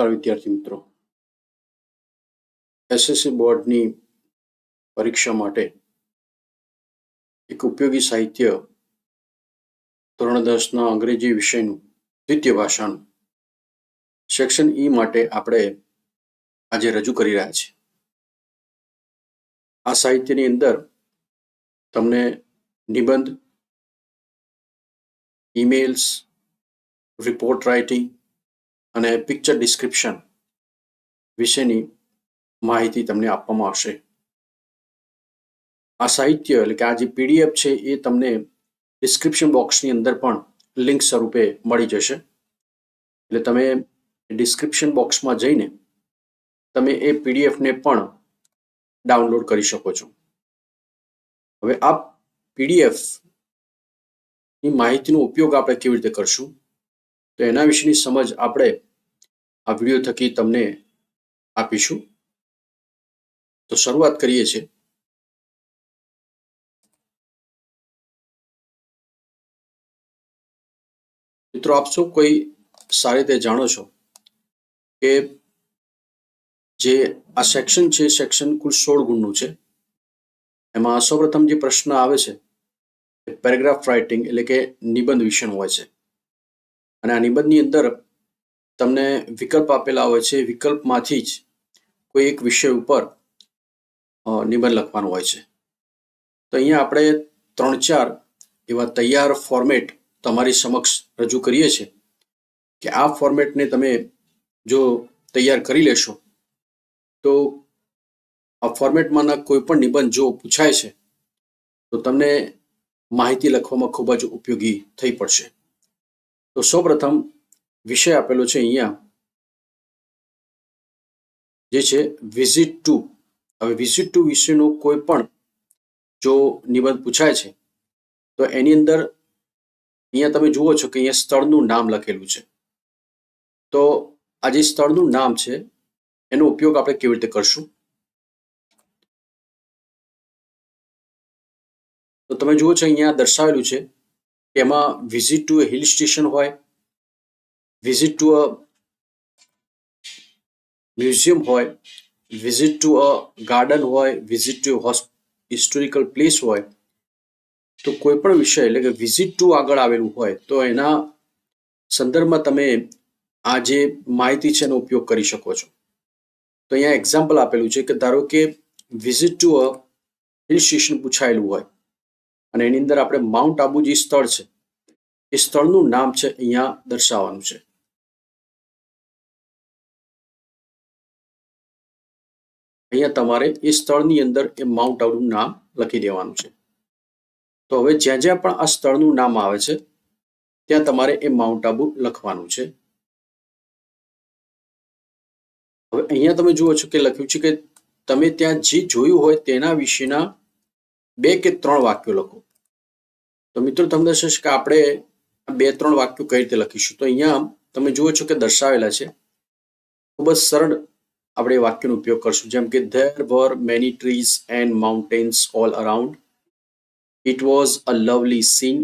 નમસ્કાર વિદ્યાર્થી મિત્રો. એસએસસી બોર્ડની પરીક્ષા માટે એક ઉપયોગી સાહિત્ય ધોરણ દસના અંગ્રેજી વિષયનું દ્વિતીય ભાષાનું સેક્શન ઈ માટે આપણે આજે રજૂ કરી રહ્યા છીએ. આ સાહિત્યની અંદર તમને નિબંધ ઈમેલ્સ રિપોર્ટ રાઇટિંગ અને પિક્ચર ડિસ્ક્રિપ્શન વિશેની માહિતી તમને આપવામાં આવશે. આ સાહિત્ય એટલે કે આ જે પીડીએફ છે એ તમને ડિસ્ક્રિપ્શન બોક્સની અંદર પણ લિંક સ્વરૂપે મળી જશે. એટલે તમે ડિસ્ક્રિપ્શન બોક્સમાં જઈને તમે એ પીડીએફને પણ ડાઉનલોડ કરી શકો છો. હવે આ પીડીએફની માહિતીનો ઉપયોગ આપણે કેવી રીતે કરશું? તો એના વિશેની સમજ આપણે આ વીડિયો થકી તમને આપીશું. તો શરૂઆત કરીએ છીએ. મિત્રો, આપ શું કોઈ સારી રીતે જાણો છો કે જે આ સેક્શન છે સેક્શન કુલ સોળ ગુણનું છે. એમાં સૌપ્રથમ જે પ્રશ્ન આવે છે પેરેગ્રાફ રાઇટિંગ એટલે કે નિબંધ વિષયનો હોય છે. અને આ નિબંધની અંદર તમને વિકલ્પ આપેલા હોય છે. વિકલ્પમાંથી જ કોઈ એક વિષય ઉપર નિબંધ લખવાનો હોય છે. તો અહીંયા આપણે ત્રણ ચાર એવા તૈયાર ફોર્મેટ તમારી સમક્ષ રજૂ કરીએ છીએ કે આ ફોર્મેટને તમે જો તૈયાર કરી લેશો, તો આ ફોર્મેટમાંના કોઈ પણ નિબંધ જો પૂછાય છે, તો તમને માહિતી લખવામાં ખૂબ જ ઉપયોગી થઈ પડશે. તો સૌપ્રથમ વિષય આપેલો છે અહીંયા, જે છે વિઝિટ ટુ હવે વિઝિટ ટુ વિશેનો કોઈ પણ જો નિબંધ પૂછાય છે, તો એની અંદર અહીંયા તમે જુઓ છો કે અહીંયા સ્થળનું નામ લખેલું છે. તો આ જે સ્થળનું નામ છે, એનો ઉપયોગ આપણે કેવી રીતે કરશું? તો તમે જુઓ છો અહીંયા દર્શાવેલું છે એમાં વિઝિટ ટુ હિલ સ્ટેશન હોય વિઝિટ ટુ અ મ્યુઝિયમ હોય વિઝિટ ટુ અ ગાર્ડન હોય વિઝિટ ટુ હિસ્ટોરિકલ પ્લેસ હોય, તો કોઈ પણ વિષય, એટલે કે વિઝિટ ટુ આગળ આવેલું હોય, તો એના સંદર્ભમાં તમે આ જે માહિતી છે એનો ઉપયોગ કરી શકો છો. તો અહીંયા એક્ઝામ્પલ આપેલું છે કે ધારો કે visit to a hill station પૂછાયેલું હોય અને એની અંદર આપણે માઉન્ટ આબુ જે સ્થળ છે. એ સ્થળનું નામ છે અહીંયા દર્શાવવાનું છે. અહીંયા તમારે એ સ્થળની અંદર એ માઉન્ટ આબુનું નામ લખી દેવાનું છે. તો હવે જ્યાં જ્યાં પણ આ સ્થળનું નામ આવે છે, ત્યાં તમારે એ માઉન્ટ આબુ લખવાનું છે. હવે અહીંયા તમે જુઓ છો કે લખ્યું છે કે તમે ત્યાં જે જોયું હોય તેના વિશેના બે કે ત્રણ વાક્યો લખો. તો મિત્રો તમને થશે કે આપણે બે ત્રણ વાક્યો કઈ રીતે લખીશું? તો અહીંયા તમે જુઓ છો કે દર્શાવેલા છે. ખૂબ જ સરળ આપણે વાક્યનો ઉપયોગ કરશું. જેમ કે there were many trees and mountains all around it was a lovely scene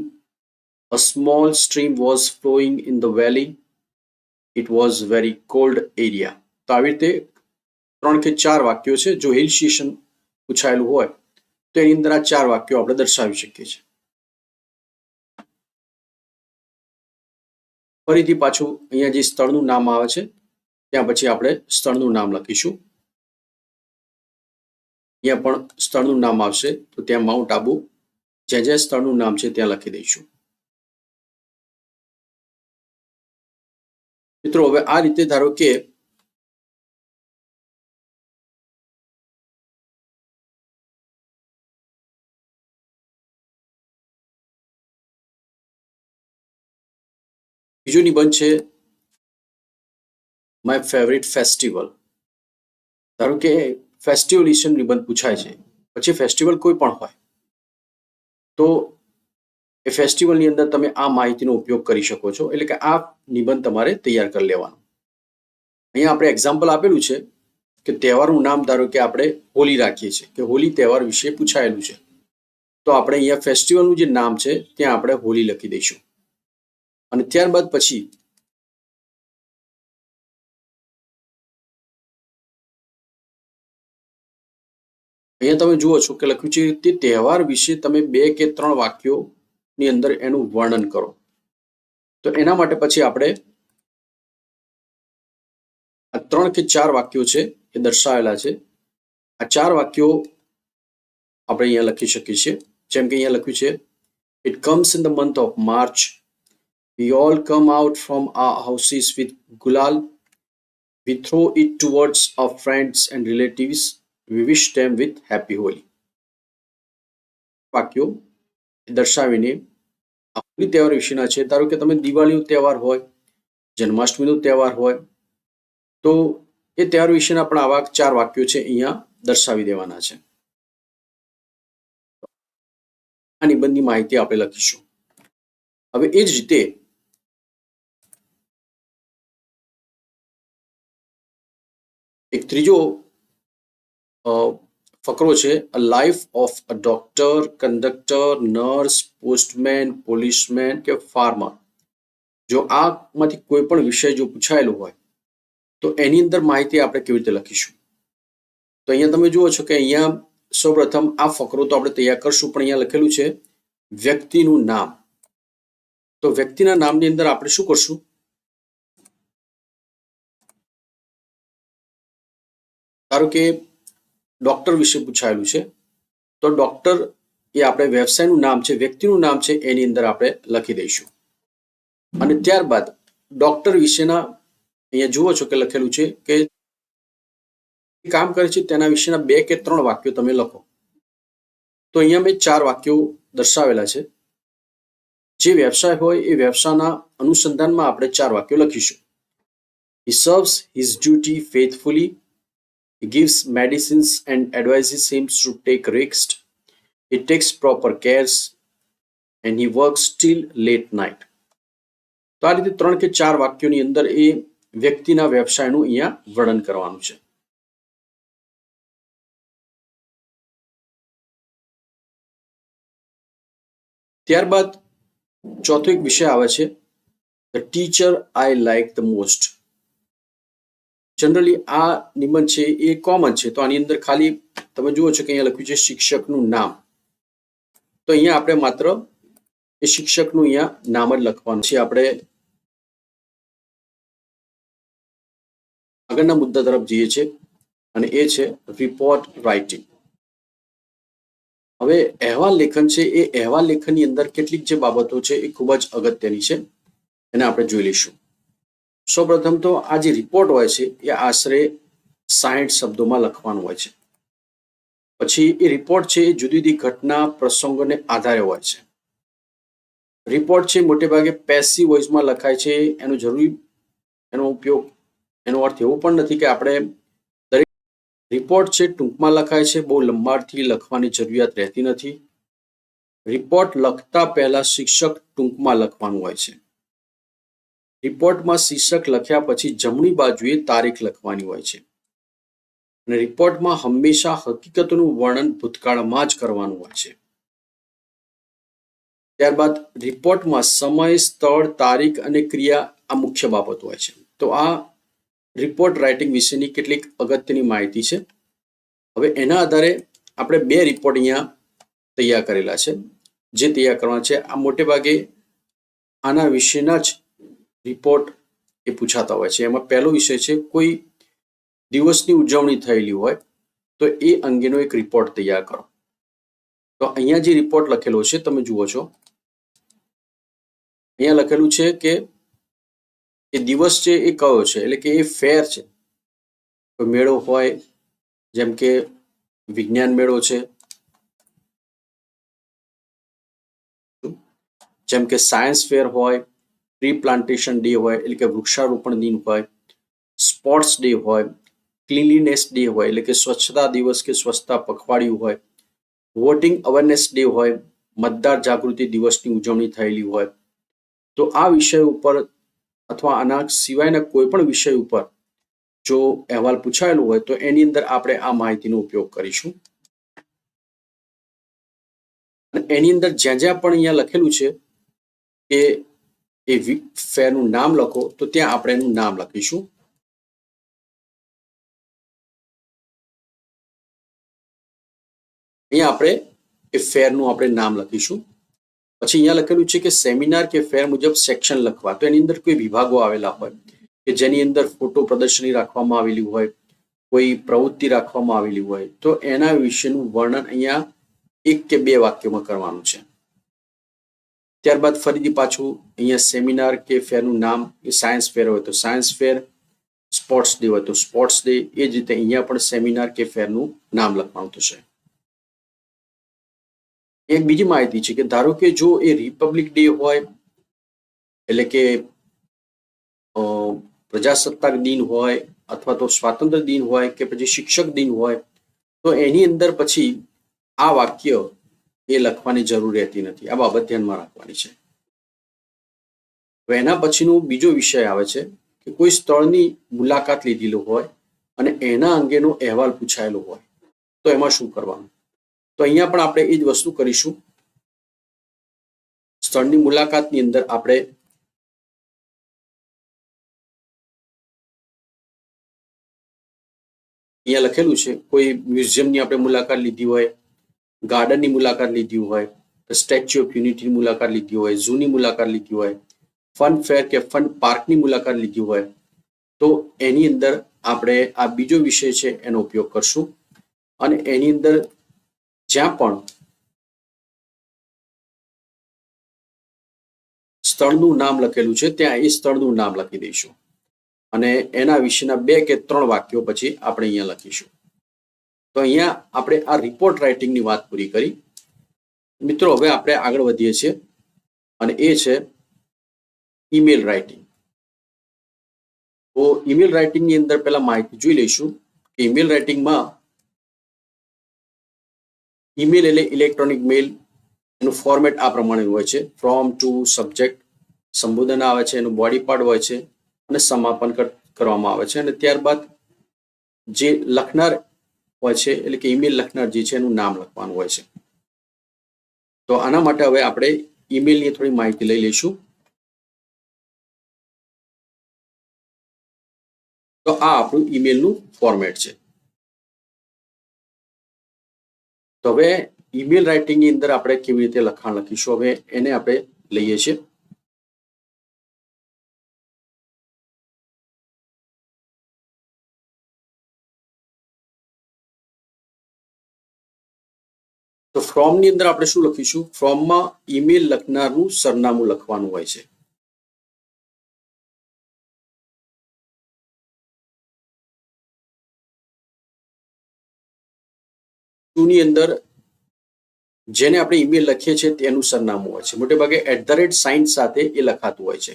a small stream was flowing in the valley it was very cold area તો આવી રીતે ત્રણ કે ચાર વાક્યો છે, જો હિલ સ્ટેશન પૂછાયેલું હોય તો એની અંદર આ ચાર વાક્યો આપણે દર્શાવી શકીએ છીએ. ફરીથી પાછું અહીંયા જે સ્થળનું નામ આવે છે, ત્યાં પછી આપણે સ્થળનું નામ લખીશું. અહીંયા પણ સ્થળનું નામ આવશે, તો ત્યાં માઉન્ટ આબુ જે જે સ્થળનું નામ છે ત્યાં લખી દઈશું. મિત્રો, હવે આ રીતે ધારો કે બીજો નિબંધ છે. માય ફેવરિટ ફેસ્ટિવલ ધારો કે ફેસ્ટિવલ વિશે નિબંધ પૂછાય છે. પછી ફેસ્ટિવલ કોઈ પણ હોય. તો એ ફેસ્ટિવલની અંદર તમે આ માહિતીનો ઉપયોગ કરી શકો છો. એટલે કે આ નિબંધ તમારે તૈયાર કરી લેવાનો. અહીંયા આપણે એક્ઝામ્પલ આપેલું છે કે તહેવારનું નામ ધારો કે આપણે હોલી રાખીએ છીએ. કે હોલી તહેવાર વિશે પૂછાયેલું છે. તો આપણે અહીંયા ફેસ્ટિવલનું જે નામ છે, ત્યાં આપણે હોલી લખી દઈશું. અને ત્યારબાદ પછી અહીંયા તમે જુઓ છો કે લખ્યું છે તે તહેવાર વિશે તમે બે કે ત્રણ વાક્યોની અંદર એનું વર્ણન કરો. તો એના માટે પછી આપણે આ ત્રણ કે ચાર વાક્યો છે એ દર્શાવેલા છે. આ ચાર વાક્યો આપણે અહીંયા લખી શકીએ છીએ. જેમ કે અહીંયા લખ્યું છે it comes in the month of March we all come out from a houses with gulal We throw it towards our friends and relatives We wish them with happy Holi વાક્યો દર્શાવીને આપણી તહેવાર વિશેના છે. ધારો કે તમે દિવાળીનો તહેવાર હોય, જન્માષ્ટમીનો તહેવાર હોય, તો એ તહેવાર વિશેના પણ આવા ચાર વાક્યો છે અહીંયા દર્શાવી દેવાના છે. આ નિબંધની માહિતી આપણે લખીશું. હવે એ જ રીતે એક ત્રીજો ફકરો છે a life of a doctor conductor nurse postman policeman કે ફાર્મર જો આમાંથી કોઈ પણ વિષય જો પૂછાયેલો હોય, તો એની અંદર માહિતી આપણે કેવી રીતે લખીશું? તો અહીંયા તમે જુઓ છો કે અહીંયા સૌપ્રથમ આ ફકરો તો આપણે તૈયાર કરશું, પણ અહીંયા લખેલું છે, વ્યક્તિનું નામ. તો વ્યક્તિના નામની અંદર આપણે શું કરશું? ધારો કે ડૉક્ટર વિશે પૂછાયેલું છે, તો ડૉક્ટર એ આપણે વ્યવસાયનું નામ છે, વ્યક્તિનું નામ છે, એની અંદર આપણે લખી દઈશું. અને ત્યારબાદ ડૉક્ટર વિશેના અહીંયા જુઓ છો કે લખેલું છે કે કામ કરે છે, તેના વિશેના બે કે ત્રણ વાક્યો તમે લખો. તો અહીંયા મેં ચાર વાક્યો દર્શાવેલા છે. જે વ્યવસાય હોય એ વ્યવસાયના અનુસંધાનમાં આપણે ચાર વાક્યો લખીશું. He serves his duty faithfully. Gives medicines and advises him to take rest. He takes proper cares and he works till late night. તો આ રીતે ત્રણ કે ચાર વાક્યોની અંદર એ વ્યક્તિના વ્યવસાયનું અહીંયા વર્ણન કરવાનું છે ત્યારબાદ ચોથો એક વિષય આવે છે the teacher I like the most generally આ નિબંધ છે, એ કોમન છે. તો આની અંદર ખાલી તમે જુઓ છો કે અહીંયા લખ્યું છે શિક્ષકનું નામ. તો અહીંયા આપણે માત્ર એ શિક્ષકનું અહીંયા નામ જ લખવાનું છે. આપણે આગળના મુદ્દા તરફ જઈએ છીએ અને એ છે રિપોર્ટ રાઇટિંગ હવે અહેવાલ લેખન છે, એ અહેવાલ લેખનની અંદર કેટલીક જે બાબતો છે એ ખૂબ જ અગત્યની છે. એને આપણે જોઈ લઈશું. સૌપ્રથમ તો આ જે રિપોર્ટ હોય છે, એ આશરે સાહીઠ શબ્દોમાં લખવાનું હોય છે. પછી એ રિપોર્ટ છે, એ જુદી જુદી ઘટના પ્રસંગોને આધારે હોય છે. રિપોર્ટ છે, મોટે ભાગે પેસિવ વોઇસમાં લખાય છે, એનો જરૂરી, એનો ઉપયોગ, એનો અર્થ એવો પણ નથી કે આપણે દરેક રિપોર્ટ છે, ટૂંકમાં લખાય છે, બહુ લંબાડથી લખવાની જરૂરિયાત રહેતી નથી. રિપોર્ટ લખતા પહેલા શિક્ષક ટૂંકમાં લખવાનું હોય છે. રિપોર્ટમાં શીર્ષક લખ્યા પછી જમણી બાજુએ તારીખ લખવાની હોય છે. અને રિપોર્ટમાં હંમેશા હકીકતનું વર્ણન ભૂતકાળમાં જ કરવાનું હોય છે. ત્યારબાદ રિપોર્ટમાં સમય, સ્થળ, તારીખ અને ક્રિયા આ મુખ્ય બાબત હોય છે. તો આ રિપોર્ટ રાઇટિંગ વિશેની કેટલીક અગત્યની માહિતી છે. હવે એના આધારે આપણે બે રિપોર્ટ અહીંયા તૈયાર કરેલા છે. જે તૈયાર કરવાના છે. આ મોટે ભાગે આના વિશેના જ રિપોર્ટ એ પૂછાતા હોય છે. એમાં પહેલો વિષય છે, કોઈ દિવસની ઉજવણી થયેલી હોય તો એ અંગેનો એક રિપોર્ટ તૈયાર કરો. તો અહીંયા જે રિપોર્ટ લખેલો છે, તમે જુઓ છો. અહીંયા લખેલું છે કે એ દિવસ છે એ કયો છે? એટલે કે એ ફેર છે. મેળો હોય, જેમ કે વિજ્ઞાન મેળો છે. જેમ કે સાયન્સ ફેર હોય ટ્રી પ્લાન્ટેશન ડે હોય, એટલે કે વૃક્ષારોપણ દિન હોય, સ્પોર્ટ્સ ડે હોય, ક્લીનલીનેસ ડે હોય, એટલે કે સ્વચ્છતા દિવસ કે સ્વચ્છતા પખવાડિયું હોય, વોટિંગ અવેરનેસ ડે હોય, મતદાર જાગૃતિ દિવસની ઉજવણી થયેલી હોય. તો આ વિષય ઉપર અથવા આના સિવાયના કોઈ પણ વિષય ઉપર જો અહેવાલ પૂછાયેલો હોય, તો એની અંદર આપણે આ માહિતીનો ઉપયોગ કરીશું. એની અંદર જ્યાં જ્યાં પણ અહીંયા લખેલું છે કે એ ફેરનું નામ લખો, તો ત્યાં આપણે એનું નામ લખીશું. અહીંયા આપણે એ ફેરનું આપણે નામ લખીશું. પછી અહીંયા લખેલું છે કે સેમિનાર કે ફેર મુજબ સેક્શન લખવા. તો એની અંદર કોઈ વિભાગો આવેલા હોય, કે જેની અંદર ફોટો પ્રદર્શની રાખવામાં આવેલી હોય, કોઈ પ્રવૃત્તિ રાખવામાં આવેલી હોય, તો એના વિશેનું વર્ણન અહીંયા એક કે બે વાક્યમાં કરવાનું છે. ત્યારબાદ ફરીથી પાછું અહીંયા સેમિનાર કે ફેરનું નામ એ સાયન્સ ફેર હોય તો સાયન્સ ફેર સ્પોર્ટ્સ ડે હોય તો સ્પોર્ટ્સ ડે એ જ રીતે અહીંયા પણ સેમિનાર કે ફેરનું નામ લખવાનું થશે એક બીજી માહિતી છે કે ધારો કે જો એ રિપબ્લિક ડે હોય, એટલે કે પ્રજાસત્તાક દિન હોય અથવા તો સ્વાતંત્ર્ય દિન હોય કે પછી શિક્ષક દિન હોય, તો એની અંદર પછી આ વાક્ય એ લખવાની જરૂર રહેતી નથી. આ બાબત ધ્યાનમાં રાખવાની છે. એના પછીનો બીજો વિષય આવે છે કે કોઈ સ્થળની મુલાકાત લીધેલું હોય અને એના અંગેનો અહેવાલ પૂછાયેલો હોય, તો એમાં શું કરવાનું? તો અહીંયા પણ આપણે એ જ વસ્તુ કરીશું. સ્થળની મુલાકાતની અંદર આપણે અહીંયા લખેલું છે, કોઈ મ્યુઝિયમની આપણે મુલાકાત લીધી હોય ગાર્ડનની મુલાકાત લીધી હોય સ્ટેચ્યુ ઓફ યુનિટીની મુલાકાત લીધી હોય ઝૂની મુલાકાત લીધી હોય ફન ફેર કે ફન પાર્કની મુલાકાત લીધી હોય, તો એની અંદર આપણે આ બીજો વિષય છે એનો ઉપયોગ કરશું. અને એની અંદર જ્યાં પણ સ્થળનું નામ લખેલું છે, ત્યાં એ સ્થળનું નામ લખી દઈશું. અને એના વિશેના બે કે ત્રણ વાક્યો પછી આપણે અહીંયા લખીશું. તો અહીંયા આપણે આ રિપોર્ટ રાઇટિંગની વાત પૂરી કરી. મિત્રો, હવે આપણે આગળ વધીએ છીએ અને એ છે ઈમેલ રાઇટિંગ તો ઈમેલ રાઇટિંગની અંદર પહેલા માહિતી જોઈ લઈશું કે ઈમેલ રાઇટિંગમાં ઈમેલ એટલે ઇલેક્ટ્રોનિક મેલ એનું ફોર્મેટ આ પ્રમાણે હોય છે. ફ્રોમ ટુ સબ્જેક્ટ સંબોધન આવે છે, એનું બોડી પાર્ટ હોય છે અને સમાપન કરવામાં આવે છે અને ત્યારબાદ જે લખનાર હોય છે, એટલે કે ઈમેલ લખનાર જે છે એનું નામ લખવાનું હોય છે. તો આના માટે હવે આપણે ઈમેલની થોડી માહિતી લઈ લઈશું. તો આ આપણું ઈમેલનું ફોર્મેટ છે. તો હવે ઈમેલ રાઇટિંગની અંદર આપણે કેવી રીતે લખાણ લખીશું, હવે એને આપણે લઈએ છીએ. ફ્રોમની અંદર આપણે શું લખીશું? ફ્રોમમાં ઈમેલ લખનારનું સરનામું લખવાનું હોય છે. ટુની અંદર જેને આપણે ઈમેલ લખીએ છીએ તેનું સરનામું હોય છે. મોટે ભાગે એટ ધ રેટ સાઇન સાથે એ લખાતું હોય છે.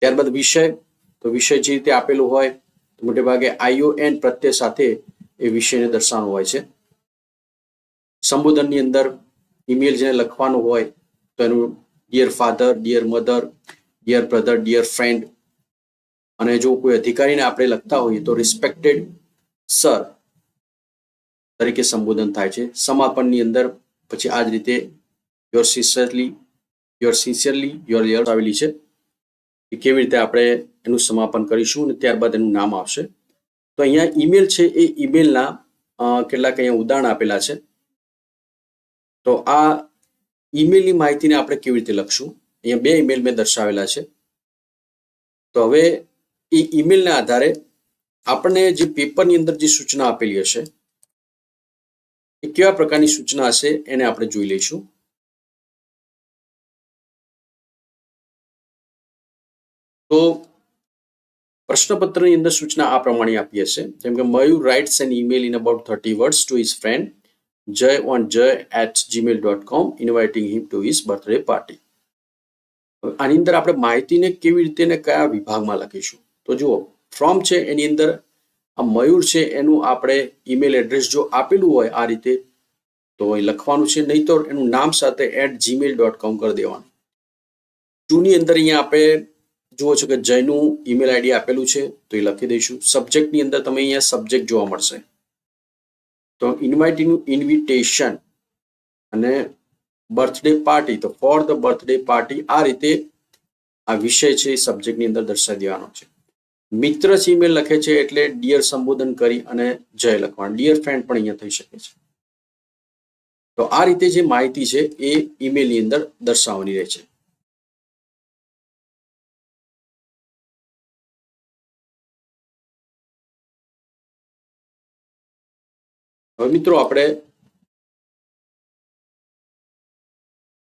ત્યારબાદ વિષય, તો વિષય જે રીતે આપેલો હોય, તો મોટે ભાગે આઈઓ એન પ્રત્યય સાથે એ વિષયને દર્શાવવાનું હોય છે. સંબોધનની અંદર ઈમેલ જેને લખવાનું હોય, તો એનું dear father dear mother dear brother dear friend અને જો કોઈ અધિકારીને આપણે લખતા હોઈએ તો રિસ્પેક્ટેડ સર તરીકે સંબોધન થાય છે. સમાપનની અંદર પછી આ જ રીતે your sincerely your sincerely your year આવેલી છે. કે કેવી રીતે આપણે એનું સમાપન કરીશું અને ત્યારબાદ એનું નામ આવશે. તો અહીંયા ઈમેલ છે એ ઈમેલના કેટલાક અહીંયા ઉદાહરણ આપેલા છે. તો આ ઈમેલની માહિતીને આપણે કેવી રીતે લખશું? અહીંયા બે ઈમેલ મેં દર્શાવેલા છે. તો હવે એ ઈમેલના આધારે આપણને જે પેપરની અંદર જે સૂચના આપેલી હશે, એ કેવા પ્રકારની સૂચના હશે એને આપણે જોઈ લઈશું. તો પ્રશ્નપત્રની અંદર સૂચના આ પ્રમાણે આપી હશે. જેમ કે Mayur writes an email in about thirty words to his friend Jay at Gmail dot com inviting him to his birthday party આની અંદર આપણે માહિતીને કેવી રીતે ને કયા વિભાગમાં લખીશું? તો જુઓ ફ્રોમ છે એની અંદર, આ મયુર છે એનું આપણે ઈમેલ એડ્રેસ જો આપેલું હોય આ રીતે, તો એ લખવાનું છે, નહીં તો એનું નામ સાથે એટ જીમેલ ડોટ કોમ કરી દેવાનું. ટુની અંદર અહીંયા આપણે જુઓ છો કે જયનું ઈમેલ આઈડી આપેલું છે, તો એ લખી દઈશું. સબ્જેક્ટની અંદર તમે અહીંયા સબ્જેક્ટ જોવા મળશે. તો ઇન્વાઇટીનું ઇન્વિટેશન અને બર્થડે પાર્ટી તો ફોર ધ બર્થડે પાર્ટી આ રીતે આ વિષય છે, એ સબ્જેક્ટની અંદર દર્શાવી દેવાનો છે. મિત્ર ઈમેલ લખે છે, એટલે ડિયર સંબોધન કરી અને જય લખવાનું. ડિયર ફ્રેન્ડ પણ અહીંયા થઈ શકે છે. તો આ રીતે જે માહિતી છે, એ ઈમેલની અંદર દર્શાવવાની રહે છે. હવે મિત્રો આપણે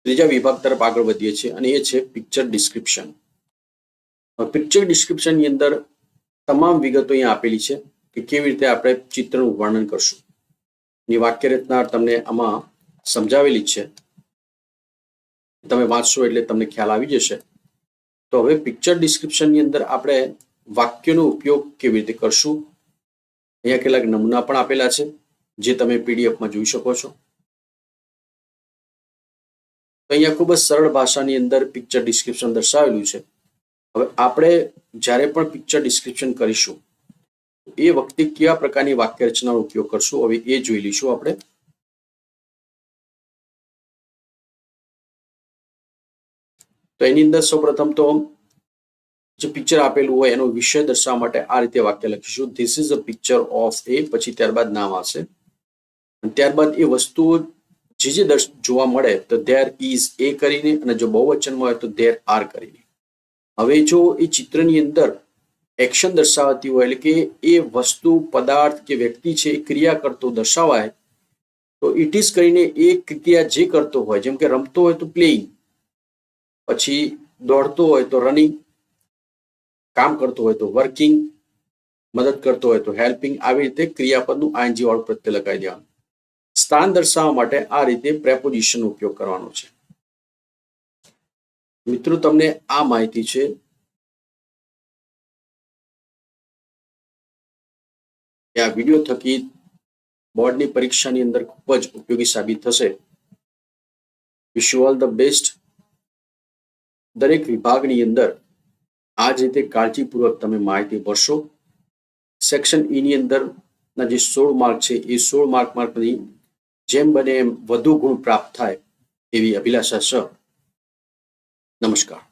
ત્રીજા વિભાગ તરફ આગળ વધીએ છીએ અને એ છે પિક્ચર ડિસ્ક્રિપ્શન પિક્ચર ડિસ્ક્રિપ્શનની અંદર તમામ વિગતો અહીંયા આપેલી છે કે કેવી રીતે આપણે ચિત્રનું વર્ણન કરશું. ની વાક્ય રચના તમને આમાં સમજાવેલી છે. તમે વાંચશો એટલે તમને ખ્યાલ આવી જશે. તો હવે પિક્ચર ડિસ્ક્રિપ્શનની અંદર આપણે વાક્યનો ઉપયોગ કેવી રીતે કરશું? અહીંયા કેટલાક નમૂના પણ આપેલા છે. જે તમે પીડીએફમાં જોઈ શકો છો. અહીંયા ખૂબ જ સરળ ભાષાની અંદર પિક્ચર ડિસ્ક્રિપ્શન દર્શાવેલું છે. હવે આપણે જ્યારે પણ પિક્ચર ડિસ્ક્રિપ્શન કરીશું એ વખતે કયા પ્રકારની વાક્ય રચનાનો ઉપયોગ કરશું, હવે એ જોઈ લઈશું આપણે. તો એની અંદર સૌપ્રથમ તો જે પિક્ચર આપેલું હોય એનો વિષય દર્શાવવા માટે આ રીતે વાક્ય લખીશું. This is a picture of a પછી ત્યારબાદ નામ આવશે. ત્યારબાદ એ વસ્તુઓ જે જે જોવા મળે, તો ધેર ઇઝ એ કરીને અને જો બહુવચનમાં હોય, તો ધેર આર કરીને. હવે જો એ ચિત્રની અંદર એક્શન દર્શાવતી હોય, એટલે કે એ વસ્તુ, પદાર્થ કે વ્યક્તિ છે, એ ક્રિયા કરતો દર્શાવાય, તો ઇટ ઇઝ કરીને એ ક્રિયા જે કરતો હોય, જેમ કે રમતો હોય તો પ્લેઇંગ પછી દોડતો હોય તો રનિંગ કામ કરતો હોય તો વર્કિંગ મદદ કરતો હોય તો હેલ્પિંગ આવી રીતે ક્રિયાપદનું આઈએનજી વાળું પ્રત્યે લગાવી દેવાનું. સ્થાન દર્શાવવા માટે આ રીતે પ્રેપોઝિશનનો ઉપયોગ કરવાનો છે. મિત્રો, તમને આ માહિતી છે. આ વીડિયો થકી બોર્ડની પરીક્ષાની અંદર ખૂબ જ ઉપયોગી સાબિત થશે. Wish you all the best દરેક વિભાગની અંદર આ જ રીતે કાળજીપૂર્વક તમે માહિતી ભરશો. સેક્શન ઈ ની અંદર ના જે સોળ માર્ક છે, એ સોળ માર્કમાંથી જેમ બને એમ વધુ ગુણ પ્રાપ્ત થાય એવી અભિલાષા છે નમસ્કાર.